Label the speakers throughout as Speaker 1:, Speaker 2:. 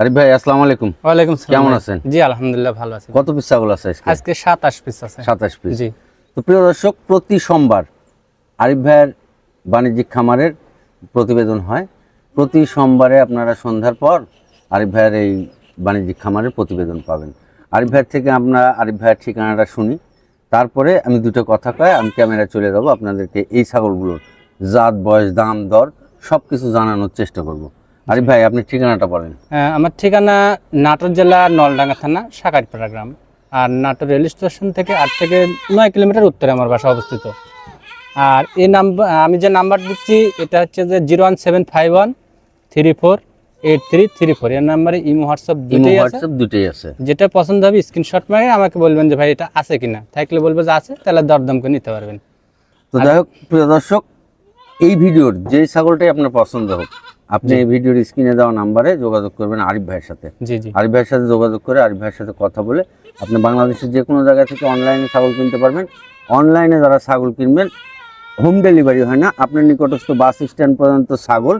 Speaker 1: আরিফ ভাই আসসালামু আলাইকুম।
Speaker 2: ওয়ালাইকুম
Speaker 1: কেমন আছেন?
Speaker 2: জি আলহামদুলিল্লাহ ভালো আছি।
Speaker 1: কত পিস ছাগল আছে আজকে?
Speaker 2: পিস আছে।
Speaker 1: সাতাশ পিস
Speaker 2: জি।
Speaker 1: তো প্রিয় দর্শক প্রতি সোমবার আরিফ ভাইয়ের বাণিজ্যিক খামারের প্রতিবেদন হয়। প্রতি সোমবারে আপনারা সন্ধ্যার পর আরিফ ভাইয়ের এই বাণিজ্যিক খামারের প্রতিবেদন পাবেন। আরিফ ভাইয়ের থেকে আমরা আরিফ ভাইয়ের ঠিকানাটা শুনি। তারপরে আমি দুটো কথা কয় আমি ক্যামেরা চলে যাব আপনাদেরকে এই ছাগলগুলোর জাত বয়স দাম দর সব কিছু জানানোর চেষ্টা করব। আরিফ ভাই আপনি ঠিকানাটা বলেন।
Speaker 2: আমার ঠিকানা নাটোর জেলা নলডাঙ্গা থানা সাকারপাড়া গ্রাম। আর নাটোর রেল স্টেশন থেকে আট থেকে নয় কিলোমিটার উত্তরে আমার বাসা অবস্থিত। আর এই নাম্বার আমি যে নাম্বার দিচ্ছি এটা হচ্ছে যে zero one seven five one three four eight three three four. এর নাম্বারে ইমো হোয়াটসঅ্যাপ দুটোই
Speaker 1: হোয়াটসঅ্যাপ দুটোই আছে।
Speaker 2: যেটা পছন্দ হবে স্ক্রিনশট মারে আমাকে বলবেন যে ভাই এটা আছে কিনা? থাকলে বলব যে আছে। তাহলে দরদাম করে নিতে পারবেন।
Speaker 1: তো যাই হোক প্রিয় দর্শক এই ভিডিওর যে ছাগলটাই আপনার পছন্দ হোক আপনি এই ভিডিওর স্ক্রিনে দেওয়া নাম্বারে যোগাযোগ করবেন আরিফ ভাইয়ের সাথে। আরিফ ভাইয়ের সাথে যোগাযোগ করে আরিফ ভাইয়ের সাথে কথা বলে আপনি বাংলাদেশের যে কোনো জায়গা থেকে অনলাইনে ছাগল কিনতে পারবেন। অনলাইনে যারা ছাগল কিনবেন হোম ডেলিভারি হয় না। আপনার নিকটস্থ বাস স্ট্যান্ড পর্যন্ত ছাগল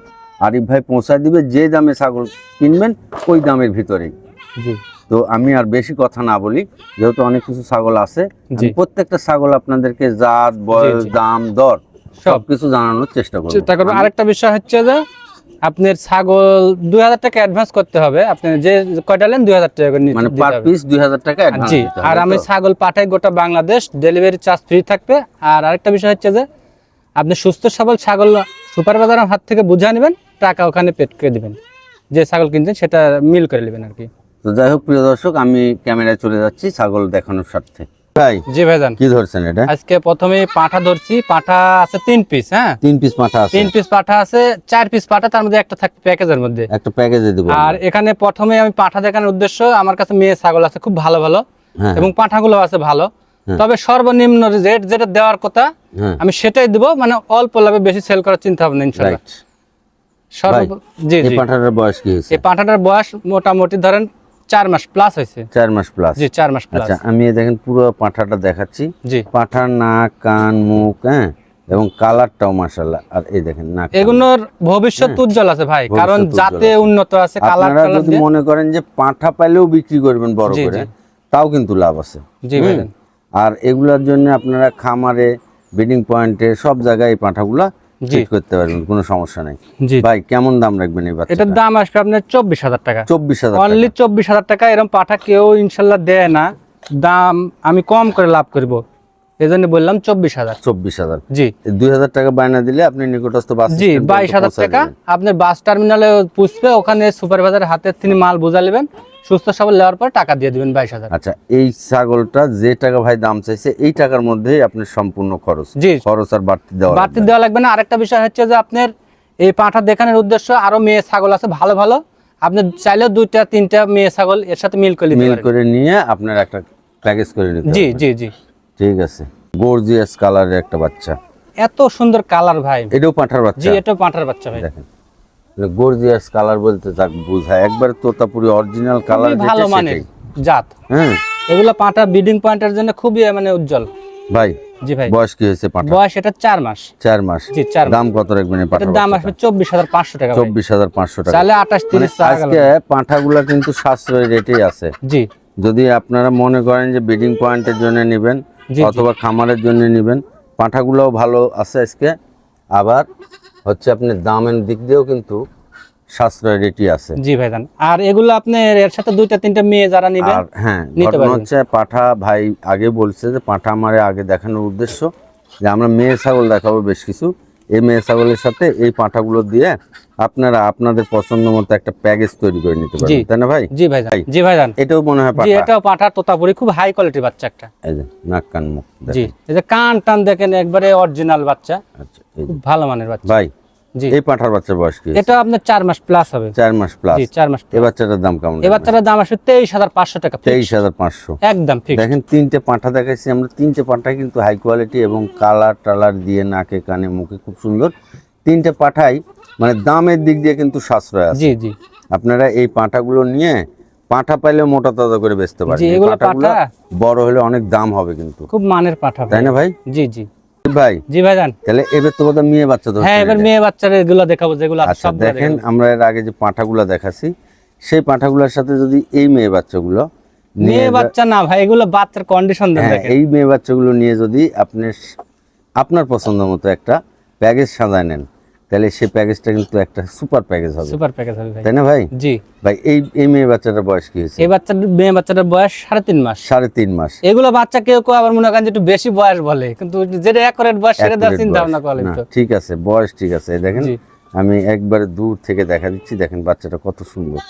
Speaker 1: আরিফ ভাই পৌঁছায় দিবে। যে দামে ছাগল কিনবেন ওই দামের ভিতরেই। তো আমি আর বেশি কথা না বলি যেহেতু অনেক কিছু ছাগল আছে প্রত্যেকটা ছাগল আপনাদেরকে জাত বয়স দাম দর
Speaker 2: সব।
Speaker 1: সব জানানোর চেষ্টা করব।
Speaker 2: আরেকটা বিষয় হচ্ছে যে আপনার ছাগল দুই হাজার টাকা অ্যাডভান্স করতে হবে। আপনি যে কয়টা নেন দুই হাজার টাকা করে
Speaker 1: মানে পার পিস দুই হাজার টাকা
Speaker 2: জি আর আমি ছাগল পাঠাই গোটা বাংলাদেশ ডেলিভারি চার্জ ফ্রি থাকবে। আর আরেকটা বিষয় হচ্ছে যে আপনি সুস্থ সবল ছাগল সুপার বাজারের হাত থেকে বুঝে নেবেন টাকা ওখানে পেট করে দিবেন। যে ছাগল কিনছেন সেটা মিল করে নেবেন আর কি।
Speaker 1: তো যাই হোক প্রিয় দর্শক আমি ক্যামেরায় চলে যাচ্ছি ছাগল দেখানোর স্বার্থে। ভাই
Speaker 2: জি ভাইজান
Speaker 1: কি ধরছেন এটা?
Speaker 2: আজকে প্রথমে পাঠা ধরছি পাঠা আছে তিন পিস হ্যাঁ?
Speaker 1: তিন পিস মাথা আছে।
Speaker 2: তিন পিস পাঠা আছে চার পিস পাঠা তার মধ্যে একটা থাকবে প্যাকেজের মধ্যে।
Speaker 1: একটা প্যাকেজে দিব
Speaker 2: আর এখানে প্রথমে আমি পাঠা দেখানোর উদ্দেশ্য আমার কাছে মেয়ে ছাগল আছে খুব ভালো ভালো।
Speaker 1: হ্যাঁ।
Speaker 2: এবং পাঠাগুলো আছে ভালো।
Speaker 1: হ্যাঁ।
Speaker 2: তবে সর্বনিম্ন রেট যেটা দেওয়ার কথা আমি সেটাই দিব মানে অল্প লাভে বেশি সেল করার চিন্তা ভাবনা ইনশাল্লাহ। সর্ব জি জি।
Speaker 1: পাঠাটার বয়স কি হয়েছে?
Speaker 2: এই পাঠাটার বয়স মোটামুটি ধরেন চার মাস প্লাস হয়েছে।
Speaker 1: চার মাস প্লাস
Speaker 2: জি চার মাস প্লাস
Speaker 1: আচ্ছা আমি দেখেন পুরো পাঠাটা দেখাচ্ছি।
Speaker 2: জি।
Speaker 1: পাঠার নাক কান মুখ হ্যাঁ? এবং কালারটাও মাশাল্লাহ আর এই দেখেন নাক।
Speaker 2: এগুলোর ভবিষ্যৎ উজ্জ্বল আছে ভাই কারণ যাতে উন্নত আছে কালার কালার
Speaker 1: যদি মনে করেন যে পাঁঠা পাইলেও বিক্রি করবেন বড় করে তাও কিন্তু লাভ আছে।
Speaker 2: জি। ভাইজান।
Speaker 1: আর এগুলার জন্য আপনারা খামারে ব্রিডিং পয়েন্টে সব জায়গায় এই পাঁঠাগুলা
Speaker 2: জি।
Speaker 1: করতে পারবেন কোনো সমস্যা নেই।
Speaker 2: জি।
Speaker 1: ভাই কেমন দাম রাখবেন এই বাচ্চা
Speaker 2: এটার দাম আসবে আপনার চব্বিশ হাজার টাকা।
Speaker 1: চব্বিশ হাজার
Speaker 2: অনলি চব্বিশ হাজার টাকা এরকম পাঠা কেউ ইনশাল্লাহ দেয় না। দাম আমি কম করে লাভ করব। এই জন্য বললাম চব্বিশ হাজার।
Speaker 1: চব্বিশ হাজার।
Speaker 2: জি।
Speaker 1: দুই হাজার টাকা বায়না দিলে আপনি নিকটস্থ বাস
Speaker 2: জি বাইশ হাজার টাকা। বাস টার্মিনালে পুষবে ওখানে সুপারভাইজারের হাতে তিনি মাল বুঝা নেবেন সুস্থ সবল নেওয়ার পর টাকা দিয়ে দিবেন বাইশ হাজার।
Speaker 1: আচ্ছা এই ছাগলটা যে টাকা ভাই দাম চাইছে এই টাকার মধ্যেই আপনার সম্পূর্ণ খরচ।
Speaker 2: জি।
Speaker 1: খরচ আর বাড়তি দেওয়া
Speaker 2: বাড়তি। দেওয়া লাগবে না। আরেকটা বিষয় হচ্ছে যে আপনার এই পাঁঠা দেখানোর উদ্দেশ্য আরও মেয়ে ছাগল আছে ভালো ভালো। আপনি চাইলেও দুইটা তিনটা মেয়ে ছাগল এর সাথে মিল করে
Speaker 1: মিল করে নিয়ে আপনার একটা প্যাকেজ করে নিতে
Speaker 2: জি জি জি।
Speaker 1: ঠিক আছে। গর্জিয়াস কালারের একটা বাচ্চা।
Speaker 2: এত সুন্দর কালার ভাই।
Speaker 1: এটাও পাঁঠার
Speaker 2: জি এটাও পাঁঠার বাচ্চা ভাই।
Speaker 1: দেখেন। গর্জিয়াস কালার বলতে তাক বোঝায়। একবার তোতাপুরি অরিজিনাল কালার
Speaker 2: খুবই ভালো মানের জাত।
Speaker 1: হ্যাঁ।
Speaker 2: এগুলো পাঁঠা ব্রিডিং পয়েন্টের জন্য খুবই মানে উজ্জ্বল।
Speaker 1: ভাই
Speaker 2: জি ভাই।
Speaker 1: বয়স কি হয়েছে পাঁঠা
Speaker 2: বয়স এটা চার মাস।
Speaker 1: চার মাস।
Speaker 2: জি চার মাস।
Speaker 1: দাম কত রাখবেন এই পাঁঠার
Speaker 2: দাম আসবে চব্বিশ হাজার পাঁচশো টাকা ভাই।
Speaker 1: চব্বিশ হাজার পাঁচশো টাকা।
Speaker 2: চাইলে আঠাশ
Speaker 1: মানে
Speaker 2: তিরিশ টাকা
Speaker 1: আজকে পাঁঠাগুলা কিন্তু সাশ্রয় রেটেই আছে।
Speaker 2: জি।
Speaker 1: যদি আপনারা মনে করেন যে ব্রিডিং পয়েন্টের জন্য নেবেন। অথবা খামারের জন্য নেবেন। পাঁঠাগুলোও ভালো আছে আজকে। আবার হচ্ছে আপনি দামের দিক দিয়েও কিন্তু সাশ্রয় রেটি আছে।
Speaker 2: জি ভাইজান। আর এগুলো আপনি এর সাথে দুইটা তিনটা মেয়ে যারা নেবেন
Speaker 1: আর হ্যাঁ ঘটনা। হচ্ছে পাঠা ভাই আগে বলছে যে পাঁঠা আমারে আগে দেখানোর উদ্দেশ্য যে আমরা মেয়ে ছাগল দেখাবো বেশ কিছু। এই মেয়ে ছাগলের সাথে এই পাঁঠাগুলো দিয়ে আপনারা আপনাদের পছন্দ মতো একটা প্যাকেজ তৈরি করে নিতে পারবেন।
Speaker 2: জি।
Speaker 1: তাই না ভাই?
Speaker 2: জি
Speaker 1: ভাই।
Speaker 2: জি ভাই
Speaker 1: এটাও মনে হয়
Speaker 2: জি এটাও পাঁঠা তোতাপুরি খুব হাই কোয়ালিটির বাচ্চা একটা।
Speaker 1: এই যে নাক কান মুখ
Speaker 2: জি। এই যে কান টান দেখেন একবারে অরিজিনাল বাচ্চা।
Speaker 1: আচ্ছা
Speaker 2: খুব ভালো মানের বাচ্চা।
Speaker 1: ভাই এই পাঁঠার বাচ্চার বয়স কি
Speaker 2: এটা আপনার চার মাস প্লাস হবে।
Speaker 1: চার মাস প্লাস
Speaker 2: চার মাস
Speaker 1: এই বাচ্চাটার দাম কেমন
Speaker 2: এই বাচ্চাটার দাম আসবে তেইশ হাজার পাঁচশো টাকা
Speaker 1: তেইশ হাজার পাঁচশো।
Speaker 2: একদম ঠিক
Speaker 1: দেখেন তিনটে পাঁঠা দেখাইছি আমরা। তিনটে পাঁঠা কিন্তু হাই কোয়ালিটি এবং কালার টালার দিয়ে নাকে কানে মুখে খুব সুন্দর। তিনটে পাঠাই মানে দামের দিক দিয়ে কিন্তু সাশ্রয় আছে।
Speaker 2: জি জি।
Speaker 1: আপনারা এই পাঁঠাগুলো নিয়ে পাঁঠা পাইলে মোটা তাজা করে বেচতে পারেন? বড় হলে অনেক দাম হবে কিন্তু।
Speaker 2: খুব মানের পাঠা
Speaker 1: তাই না ভাই?
Speaker 2: জি জি।
Speaker 1: ভাই।
Speaker 2: জি ভাইজান।
Speaker 1: তাহলে এবার মেয়ে বাচ্চা তো
Speaker 2: হ্যাঁ এবার মেয়ে বাচ্চার এগুলো দেখাবো যেগুলো
Speaker 1: আচ্ছা দেখেন আমরা এর আগে যে পাঁঠাগুলো দেখাছি সেই পাঁঠাগুলোর সাথে যদি এই মেয়ে বাচ্চাগুলো
Speaker 2: মেয়ে বাচ্চা না ভাই এগুলো বাচ্চার কন্ডিশন
Speaker 1: হ্যাঁ,
Speaker 2: দেখেন।
Speaker 1: এই মেয়ে বাচ্চাগুলো নিয়ে যদি আপনি আপনার পছন্দ মতো একটা প্যাকেজ সাজায় নেন তাহলে সেই প্যাকেজটা কিন্তু একটা সুপার প্যাকেজ হবে।
Speaker 2: সুপার প্যাকেজ হবে ভাই।
Speaker 1: তাই না ভাই?
Speaker 2: জি।
Speaker 1: ভাই এই এই মেয়ে বাচ্চাটার বয়স কি হয়েছে?
Speaker 2: এই বাচ্চার মেয়ে বাচ্চাটার বয়স সাড়ে তিন মাস।
Speaker 1: সাড়ে তিন মাস।
Speaker 2: এগুলো বাচ্চা কেউ কেউ আবার মনে করেন যে একটু বেশি বয়স বলে কিন্তু যেটা অ্যাকুরেট বয়স সেটা দেওয়ার চিন্তা ভাবনা করে
Speaker 1: না,
Speaker 2: তো
Speaker 1: ঠিক আছে বয়স ঠিক আছে। দেখেন। আমি একবারে দূর থেকে দেখা দিচ্ছি দেখেন বাচ্চাটা কত সুন্দর।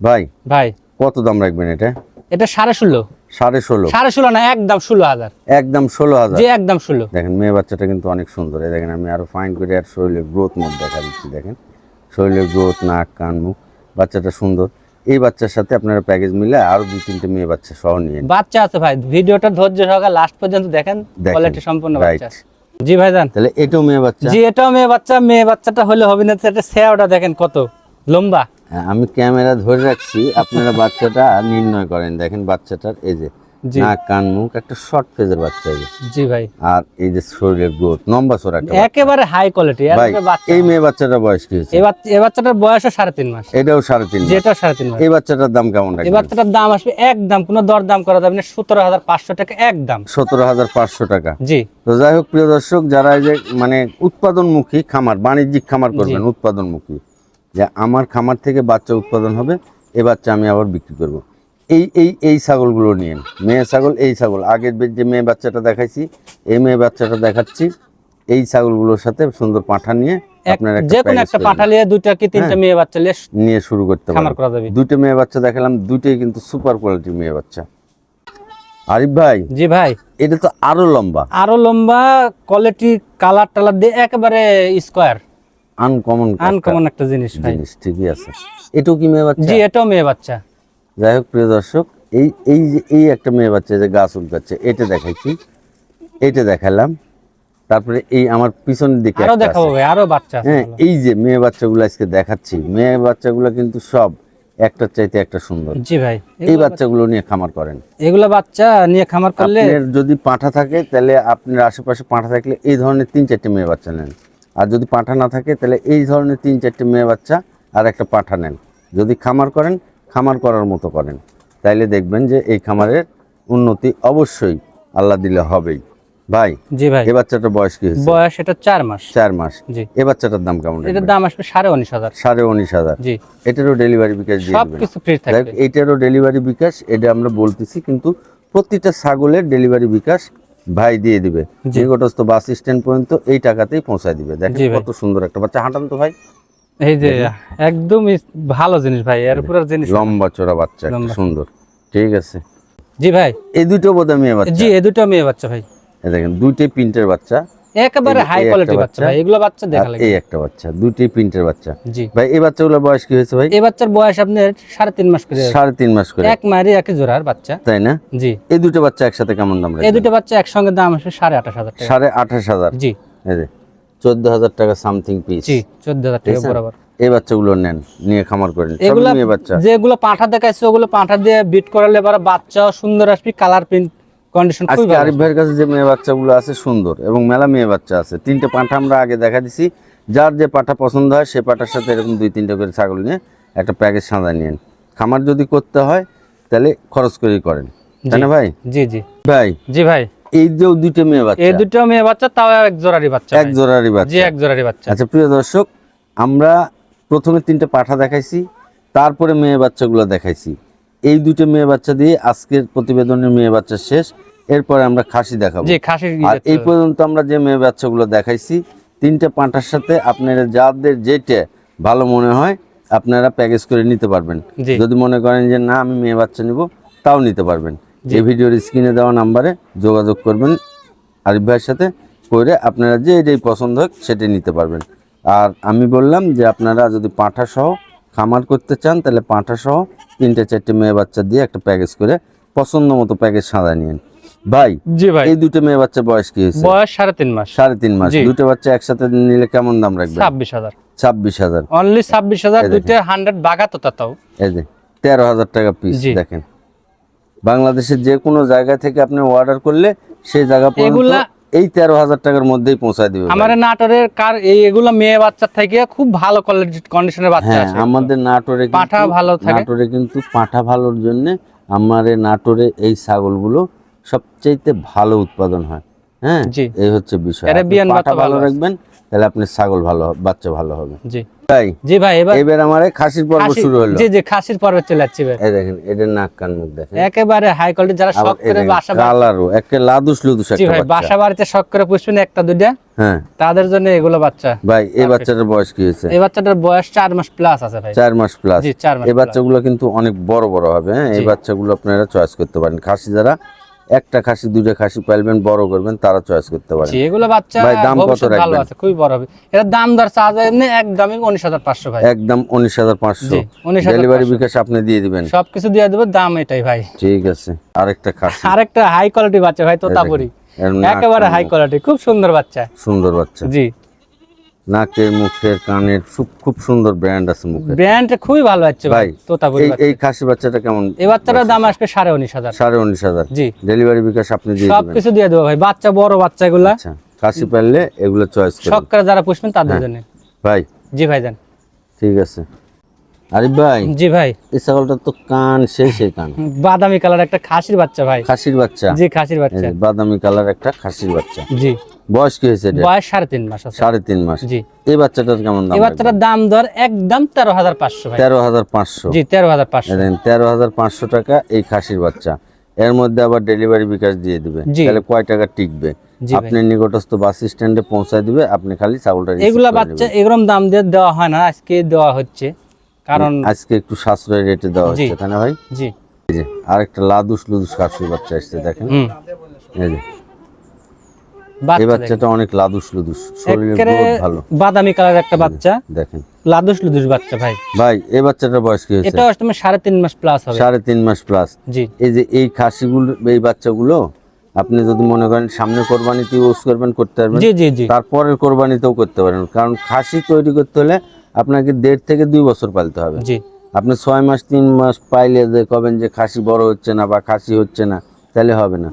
Speaker 1: ভাই
Speaker 2: ভাই।
Speaker 1: কত দাম রাখবেন এটা?
Speaker 2: এটা সাড়ে ষোলো।
Speaker 1: সাড়ে ষোলো।
Speaker 2: সাড়ে ষোলো না একদম ষোলো হাজার।
Speaker 1: একদম ষোলো হাজার।
Speaker 2: যে একদম ষোলো।
Speaker 1: দেখেন মেয়ে বাচ্চাটা কিন্তু অনেক সুন্দর। দেখেন আমি আরও ফাইন করে আর শরীরের গ্রোথ মোড দেখা দিচ্ছি দেখেন। শরীরের গ্রোথ নাক কান মুখ। বাচ্চাটা সুন্দর। এই বাচ্চার সাথে আপনারা প্যাকেজ মিলে আরও দুই তিনটে মেয়ে বাচ্চা সহ নিয়ে
Speaker 2: বাচ্চা আছে ভাই ভিডিওটা ধৈর্য সহকারে লাস্ট পর্যন্ত দেখেন। কোয়ালিটি সম্পূর্ণ. বাচ্চা। জি ভাই জান।
Speaker 1: তাহলে এটাও মেয়ে বাচ্চা?
Speaker 2: জি এটাও মেয়ে বাচ্চা মেয়ে বাচ্চাটা হলে হবে না সেটা সেওটা দেখেন কত লম্বা।
Speaker 1: আমি ক্যামেরা ধরে রাখছি আপনারা বাচ্চাটা নির্ণয় করেন। দেখেন বাচ্চাটার এই যে নাক কান মুখ একটা শর্ট ফেজের বাচ্চা এই
Speaker 2: জি ভাই।
Speaker 1: আর এই যে শরীরের গ্রোথ লম্বা
Speaker 2: একেবারে হাই কোয়ালিটি
Speaker 1: এই মেয়ে বাচ্চাটার বয়স কি হয়েছে?
Speaker 2: এই বাচ্চা বাচ্চাটার বয়স সাড়ে তিন মাস।
Speaker 1: এটাও সাড়ে তিন
Speaker 2: সাড়ে তিন মাস।
Speaker 1: এই বাচ্চাটার দাম কেমন
Speaker 2: এই বাচ্চাটার দাম আসবে একদম কোনো দর দাম করা যাবে না সতেরো হাজার পাঁচশো টাকা একদম।
Speaker 1: সতেরো হাজার পাঁচশো টাকা।
Speaker 2: জি।
Speaker 1: তো যাই হোক প্রিয় দর্শক যারা এই যে মানে উৎপাদনমুখী খামার বাণিজ্যিক খামার করবেন উৎপাদনমুখী যে আমার খামার থেকে বাচ্চা উৎপাদন হবে এ বাচ্চা আমি আবার বিক্রি করব। এই এই এই ছাগলগুলো নিয়েন। মেয়ে ছাগল এই ছাগল। আগের যে মেয়ে বাচ্চাটা দেখাইছি এই মেয়ে বাচ্চাটা দেখাচ্ছি। এই ছাগলগুলোর সাথে সুন্দর পাঁঠা নিয়ে আপনার
Speaker 2: যে কোনো একটা পাঠালিয়ে দুইটা কি তিনটা মেয়ে বাচ্চা
Speaker 1: নিয়ে শুরু করতে
Speaker 2: খামার
Speaker 1: পারেন
Speaker 2: করা যাবে।
Speaker 1: দুটো মেয়ে বাচ্চা দেখালাম দুটোই কিন্তু সুপার মেয়ে বাচ্চা। আরিফ ভাই
Speaker 2: জি ভাই।
Speaker 1: এটা তো আরও লম্বা।
Speaker 2: আরও লম্বা কোয়ালিটি কালার টালার দিয়ে একেবারে স্কোয়ার
Speaker 1: আনকমন
Speaker 2: আনকমন একটা জিনিস ভাই।
Speaker 1: জিনিস ঠিকই আছে। এটাও কি মেয়ে বাচ্চা?
Speaker 2: জি এটাও মেয়ে বাচ্চা।
Speaker 1: যাই হোক প্রিয় দর্শক এই এই যে এই একটা মেয়ে বাচ্চা যে গাছ উলকাচ্ছে এটা দেখাইছি। এটা দেখালাম। তারপরে এই আমার পিছনের দিকে আরও
Speaker 2: দেখাবো ভাই আরও বাচ্চা
Speaker 1: হ্যাঁ এই যে মেয়ে বাচ্চাগুলো আজকে দেখাচ্ছি মেয়ে বাচ্চাগুলো কিন্তু সব একটার চাইতে একটা সুন্দর।
Speaker 2: জি ভাই
Speaker 1: এই বাচ্চাগুলো নিয়ে খামার করেন।
Speaker 2: এগুলা বাচ্চা নিয়ে খামার করলে
Speaker 1: যদি পাঁঠা থাকে তাহলে আপনার আশেপাশে পাঁঠা থাকলে এই ধরনের তিন চারটে মেয়ে বাচ্চা নেন। আর যদি পাঁঠা না থাকে তাহলে এই ধরনের তিন চারটে মেয়ে বাচ্চা আর একটা পাঁঠা নেন। যদি খামার করেন খামার করার মতো করেন। তাইলে দেখবেন যে এই খামারের উন্নতি অবশ্যই আল্লাহ দিলে হবেই। ভাই
Speaker 2: জি ভাই।
Speaker 1: এ বাচ্চাটার বয়স কি হয়েছে?
Speaker 2: বয়স এটা চার মাস।
Speaker 1: চার মাস।
Speaker 2: জি।
Speaker 1: এ বাচ্চাটার দাম কেমন
Speaker 2: এটার দাম আসবে সাড়ে উনিশ হাজার।
Speaker 1: সাড়ে উনিশ হাজার।
Speaker 2: জি।
Speaker 1: এটারও ডেলিভারি বিকাশ দিয়ে
Speaker 2: সব
Speaker 1: দেবেন
Speaker 2: ফ্রি থাকবে।
Speaker 1: এইটারও ডেলিভারি বিকাশ এটা আমরা বলতেছি কিন্তু প্রতিটা ছাগলের ডেলিভারি বিকাশ ভাই দিয়ে দিবে।
Speaker 2: যে
Speaker 1: নিকটস্থ বাস স্ট্যান্ড পর্যন্ত এই টাকাতেই পৌঁছায় দিবে। দেখেন কত সুন্দর একটা বাচ্চা। হাঁটান তো ভাই।
Speaker 2: এই যে একদম ভালো জিনিস ভাই এর পুরো জিনিস
Speaker 1: লম্বা চড়া বাচ্চা সুন্দর। ঠিক আছে।
Speaker 2: জি ভাই।
Speaker 1: এই দুটো বোধ মেয়ে বাচ্চা।
Speaker 2: জি এই দুটো মেয়ে বাচ্চা ভাই।
Speaker 1: এই দেখেন দুইটাই প্রিন্টের বাচ্চা।
Speaker 2: একেবারে হাই কোয়ালিটি বাচ্চা।
Speaker 1: বাচ্চা।
Speaker 2: ভাই এগুলো বাচ্চা দেখা লাগে
Speaker 1: এই একটা বাচ্চা দুইটাই প্রিন্টের বাচ্চা।
Speaker 2: জি।
Speaker 1: ভাই এই বাচ্চাগুলোর বয়স কি হয়েছে ভাই?
Speaker 2: এই বাচ্চার বয়স আপনার সাড়ে তিন মাস করে।
Speaker 1: সাড়ে তিন মাস করে।
Speaker 2: এক মায়েরই একই জোড়ার বাচ্চা।
Speaker 1: তাই না?
Speaker 2: জি।
Speaker 1: এই দুটো বাচ্চা একসাথে কেমন দাম
Speaker 2: এই দুটো বাচ্চা একসঙ্গে দাম আসবে সাড়ে আঠাশ হাজার টাকা।
Speaker 1: সাড়ে আঠাশ হাজার?
Speaker 2: জি।
Speaker 1: এই যে হাজার টাকা সামথিং পিস
Speaker 2: জি চোদ্দ হাজার টাকা বরাবর।
Speaker 1: এই বাচ্চাগুলো নেন নিয়ে খামার করেন।
Speaker 2: এগুলা
Speaker 1: বাচ্চা।
Speaker 2: যেগুলো পাঁঠা দেখাইছে ওগুলো পাঁঠা দিয়ে বিট করালে এবার বাচ্চাও সুন্দর আসবে কালার প্রিন্ট কন্ডিশন
Speaker 1: আজকে আরিফ ভাইয়ের কাছে যে মেয়ে বাচ্চাগুলো আছে সুন্দর এবং মেলা মেয়ে বাচ্চা আছে। তিনটে পাঁঠা আমরা আগে দেখা দিছি। যার যে পাঠা পছন্দ হয় সে পাঠার সাথে এরকম দুই তিনটে করে ছাগল নিয়ে একটা প্যাকেজ সাঁদা নিয়েন। খামার যদি করতে হয় তাহলে খরচ করেই করেন। তাই না ভাই?
Speaker 2: জি জি।
Speaker 1: ভাই
Speaker 2: জি ভাই।
Speaker 1: এই যে দুটো মেয়ে বাচ্চা।
Speaker 2: এই দুটো মেয়ে বাচ্চা তাও এক জোড়ারই বাচ্চা
Speaker 1: এক
Speaker 2: ভাই।
Speaker 1: জোড়ারই
Speaker 2: জি এক জোড়ারই বাচ্চা।
Speaker 1: আচ্ছা প্রিয় দর্শক আমরা প্রথমে তিনটে পাঠা দেখাইছি তারপরে মেয়ে বাচ্চাগুলো দেখাইছি। এই দুটো মেয়ে বাচ্চা দিয়ে আজকের প্রতিবেদনের মেয়ে বাচ্চা শেষ। এরপরে আমরা খাসি দেখাবো। আর এই পর্যন্ত আমরা যে মেয়ে বাচ্চাগুলো দেখাইছি তিনটে পাঁঠার সাথে আপনারা যাদের যেটা ভালো মনে হয় আপনারা প্যাকেজ করে নিতে পারবেন। যদি মনে করেন যে না আমি মেয়ে বাচ্চা নিব তাও নিতে পারবেন। যে ভিডিওর স্ক্রিনে দেওয়া নাম্বারে যোগাযোগ করবেন আরিফ ভাইয়ের সাথে করে আপনারা যে এটাই পছন্দ হোক সেটাই নিতে পারবেন। আর আমি বললাম যে আপনারা যদি পাঁঠা সহ খামার করতে চান তাহলে পাঁঠা সহ তিনটে চারটে মেয়ে বাচ্চা দিয়ে একটা প্যাকেজ করে পছন্দ মতো প্যাকেজ সাদা নিন ভাই
Speaker 2: জি ভাই।
Speaker 1: এই দুটো মেয়ে বাচ্চা বয়স কি হয়েছে?
Speaker 2: বয়স সাড়ে তিন মাস।
Speaker 1: সাড়ে তিন মাস। দুটো বাচ্চা একসাথে নিলে কেমন দাম রাখবে
Speaker 2: ছাব্বিশ হাজার।
Speaker 1: ছাব্বিশ হাজার।
Speaker 2: অনলি ছাব্বিশ হাজার দুইটা হান্ড্রেড বাগাতো তাও।
Speaker 1: এই যে তেরো হাজার টাকা পিস দেখেন। বাংলাদেশের যে কোনো জায়গা থেকে আপনি অর্ডার করলে সেই জায়গা পর্যন্ত এই তেরো হাজার টাকার মধ্যেই পৌঁছায় দিবে
Speaker 2: আমার নাটোরের কার এই এগুলো মেয়ে বাচ্চার থেকে খুব ভালো কোয়ালিটি কন্ডিশনের বাচ্চা
Speaker 1: হ্যাঁ
Speaker 2: আছে।
Speaker 1: আমাদের নাটোরে
Speaker 2: পাঠা ভালো থাকে।
Speaker 1: নাটোরে কিন্তু পাঠা ভালোর জন্য আমাদের নাটোরে এই ছাগলগুলো সবচেয়েতে ভালো উৎপাদন হয়। হ্যাঁ
Speaker 2: জি।
Speaker 1: এই হচ্ছে বিষয়। পাঠা ভালো
Speaker 2: ভালো
Speaker 1: রাখবেন তাহলে আপনি ছাগল ভালো বাচ্চা ভালো হবে।
Speaker 2: জি। জি ভাই এবার
Speaker 1: এবার আমার খাসির পর্ব শুরু হলো।
Speaker 2: জি জি খাসির পর্বে চলে যাচ্ছি ভাই
Speaker 1: এই দেখেন এটা নাক কান মুখ দেখেন।
Speaker 2: একেবারে হাই কোয়ালিটি যারা শখ করে বাসা
Speaker 1: কালারও একে লাদুস লুদুস একটা
Speaker 2: ভাই বাসা বাড়িতে শখ করে পুষবেন একটা দুইটা।
Speaker 1: হ্যাঁ।
Speaker 2: তাদের জন্য এগুলো বাচ্চা।
Speaker 1: ভাই এই বাচ্চাটার বয়স কি হয়েছে?
Speaker 2: এই বাচ্চাটার বয়স চার মাস প্লাস আছে ভাই।
Speaker 1: চার মাস প্লাস
Speaker 2: জি চার মাস
Speaker 1: এই বাচ্চাগুলো কিন্তু অনেক বড় বড় হবে হ্যাঁ? এই বাচ্চাগুলো আপনারা চয়েস করতে পারেন। খাসি যারা একটা খাসি দুইটা খাসি পাইবেন বড় করবেন তারা চয়েস করতে পারেন
Speaker 2: এগুলো বাচ্চা
Speaker 1: ভাই, দাম কত রাখবেন?
Speaker 2: আছে খুবই বড় হবে। এর দাম দর চার্জ এমনি একদমই উনিশ হাজার পাঁচশো ভাই।
Speaker 1: একদম উনিশ হাজার পাঁচশো।
Speaker 2: জি উনিশ হাজার
Speaker 1: ডেলিভারি বিকাশ আপনি দিয়ে দিবেন।
Speaker 2: সবকিছু দিয়ে দেব দাম এটাই ভাই।
Speaker 1: ঠিক আছে আরেকটা খাসি।
Speaker 2: আরেকটা হাই কোয়ালিটি বাচ্চা ভাই তোতাপুরি। একেবারে হাই কোয়ালিটি খুব সুন্দর বাচ্চা।
Speaker 1: সুন্দর বাচ্চা।
Speaker 2: জি।
Speaker 1: নাকের মুখের কানের খুব- সুন্দর ব্র্যান্ড আছে মুখে
Speaker 2: ব্র্যান্ড খুবই ভালো বাচ্চা ভাই তোতাপুরি
Speaker 1: এই খাসি বাচ্চাটা কেমন
Speaker 2: এই বাচ্চাটার দাম আসবে সাড়ে উনিশ হাজার।
Speaker 1: সাড়ে উনিশ হাজার।
Speaker 2: জি।
Speaker 1: ডেলিভারি বিকাশ আপনি দিয়ে
Speaker 2: দিয়ে দেবো ভাই বাচ্চা বড় বাচ্চা এগুলা।
Speaker 1: আচ্ছা খাসি পারলে এগুলো চয়েস করুন।
Speaker 2: শখ করে যারা পুষবেন তাদের
Speaker 1: হ্যাঁ।
Speaker 2: জন্য।
Speaker 1: ভাই।
Speaker 2: জি ভাই দেন।
Speaker 1: ঠিক আছে। আরিফ ভাই।
Speaker 2: জি ভাই।
Speaker 1: এই ছাগলটা তো কান সেই সেই কান।
Speaker 2: বাদামি কালার একটা খাসির বাচ্চা ভাই।
Speaker 1: খাসির বাচ্চা।
Speaker 2: জি খাসির বাচ্চা।
Speaker 1: বাদামি কালার একটা খাসির বাচ্চা।
Speaker 2: জি।
Speaker 1: বয়স কি হয়েছে
Speaker 2: বয়স সাড়ে তিন মাস
Speaker 1: সাড়ে তিন মাস।
Speaker 2: জি।
Speaker 1: এই বাচ্চাটার কেমন দাম
Speaker 2: এই বাচ্চাটার দাম দর একদম তেরো হাজার পাঁচশো
Speaker 1: তেরো হাজার পাঁচশো।
Speaker 2: জি তেরো হাজার পাঁচশো।
Speaker 1: তেরো হাজার পাঁচশো টাকা এই খাসির বাচ্চা। এর মধ্যে আবার ডেলিভারি বিকাশ দিয়ে দিবে। তাহলে কয় টাকা টিকবে? আপনি নিকটস্থ বাস স্ট্যান্ডে পৌঁছায় দিবে আপনি খালি ছাগলটা
Speaker 2: এগুলা বাচ্চা এরকম দাম দিয়ে দেওয়া হয় না আজকে দেওয়া হচ্ছে। কারণ
Speaker 1: আজকে একটু সাশ্রয় রেটে দেওয়া হচ্ছে তাই না ভাই?
Speaker 2: জি।
Speaker 1: আরেকটা লাদুস লুদুস খাসির বাচ্চা আসছে দেখেন। এই যে এই বাচ্চাটা অনেক লাদুস লুদুস ভালো।
Speaker 2: বাদামি কালার একটা বাচ্চা।
Speaker 1: দেখেন।
Speaker 2: লাদুস লুদুস বাচ্চা ভাই।
Speaker 1: ভাই এই বাচ্চাটার বয়স কি হয়েছে?
Speaker 2: এটা তুমি সাড়ে তিন মাস প্লাস হবে।
Speaker 1: সাড়ে তিন মাস প্লাস
Speaker 2: জি।
Speaker 1: এই যে এই খাসিগুলো এই বাচ্চাগুলো আপনি যদি মনে করেন সামনে কোরবানিতে ইউজ করবেন করতে পারবেন।
Speaker 2: জি জি জি।
Speaker 1: তারপরের কোরবানিতেও করতে পারেন। কারণ খাসি তৈরি করতে হলে আপনাকে দেড় থেকে দুই বছর পালতে হবে।
Speaker 2: জি।
Speaker 1: আপনি ছয় মাস তিন মাস পাইলে যে কবেন যে খাসি বড় হচ্ছে না বা খাসি হচ্ছে না তাহলে হবে না।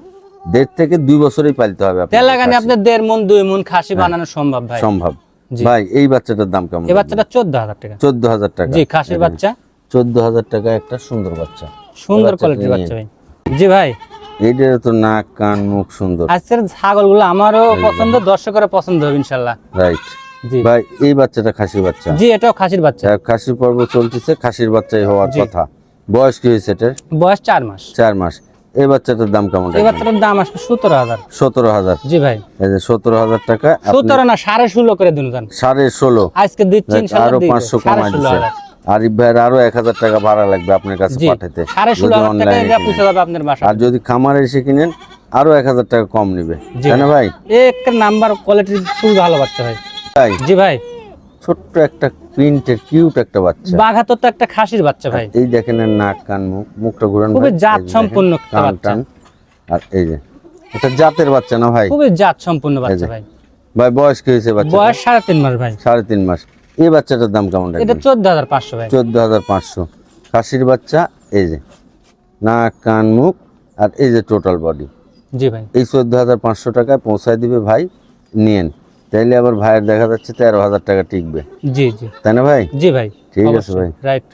Speaker 1: দেড় থেকে দুই বছরই পালতে হবে
Speaker 2: তেলাগানে আপনার দেড় মন দুই মন খাসি বানানো সম্ভব ভাই।
Speaker 1: সম্ভব। ভাই এই বাচ্চাটার দাম কেমন?
Speaker 2: এই বাচ্চাটা চোদ্দ হাজার টাকা।
Speaker 1: চোদ্দ হাজার টাকা।
Speaker 2: জি খাসির বাচ্চা।
Speaker 1: চোদ্দ হাজার টাকা একটা সুন্দর বাচ্চা।
Speaker 2: সুন্দর কোয়ালিটির বাচ্চা ভাই। জি ভাই।
Speaker 1: এইটার তো নাক কান মুখ সুন্দর।
Speaker 2: আজকের ছাগলগুলো আমারও পছন্দ দর্শকেরও পছন্দ হবে ইনশাল্লাহ।
Speaker 1: রাইট
Speaker 2: জি।
Speaker 1: ভাই এই বাচ্চাটা খাসির বাচ্চা।
Speaker 2: জি এটাও খাসির বাচ্চা।
Speaker 1: খাসির পর্ব চলতেছে খাসির বাচ্চাই হওয়ার কথা। বয়স কি হয়েছে এটার?
Speaker 2: বয়স চার মাস।
Speaker 1: চার মাস। এই বাচ্চাটার দাম কেমন
Speaker 2: এই বাচ্চাটার দাম আসবে সতেরো হাজার।
Speaker 1: সতেরো হাজার।
Speaker 2: জি ভাই।
Speaker 1: এই যে সতেরো হাজার টাকা
Speaker 2: সতেরো না সাড়ে ষোলো করে দিন
Speaker 1: সাড়ে ষোলো।
Speaker 2: আজকে দিচ্ছি আরও
Speaker 1: পাঁচশো কমাই দিচ্ছে আরিফ ভাইয়ের আরও এক হাজার টাকা ভাড়া লাগবে আপনার কাছে পাঠাতে আর যদি খামারে এসে কিনেন আরও এক হাজার টাকা কম নিবে।
Speaker 2: জি
Speaker 1: ভাই?
Speaker 2: একটা নাম্বার কোয়ালিটি খুবই ভালো বাচ্চা ভাই।
Speaker 1: তাই?
Speaker 2: জি ভাই।
Speaker 1: ছোট্ট একটা প্রিন্টের কিউট একটা বাচ্চা।
Speaker 2: বাঘাতর তো একটা খাসির বাচ্চা ভাই।
Speaker 1: এই দেখেন নাক কান মুখ মুখটা ঘুরান
Speaker 2: খুবই। জাত সম্পন্ন একটা বাচ্চা।
Speaker 1: আর এই যে এটা জাতের বাচ্চা না ভাই?
Speaker 2: খুবই জাত সম্পূর্ণ বাচ্চা। ভাই।
Speaker 1: ভাই বয়স কি হয়েছে বাচ্চা
Speaker 2: বয়স সাড়ে তিন মাস ভাই।
Speaker 1: সাড়ে তিন মাস। এই বাচ্চাটার দাম কেমন
Speaker 2: এটা চোদ্দ হাজার পাঁচশো ভাই।
Speaker 1: চোদ্দ হাজার পাঁচশো। খাসির বাচ্চা এই যে। নাক কান মুখ আর এই যে টোটাল বডি
Speaker 2: জি ভাই।
Speaker 1: এই চোদ্দ হাজার পাঁচশো টাকায় পৌঁছায় দিবে ভাই। নিয়েন। তাইলে আবার ভাইয়ের দেখা যাচ্ছে তেরো হাজার টাকা টিকবে।
Speaker 2: জি জি।
Speaker 1: তাই না ভাই?
Speaker 2: জি ভাই
Speaker 1: ঠিক আছে ভাই।
Speaker 2: রাইট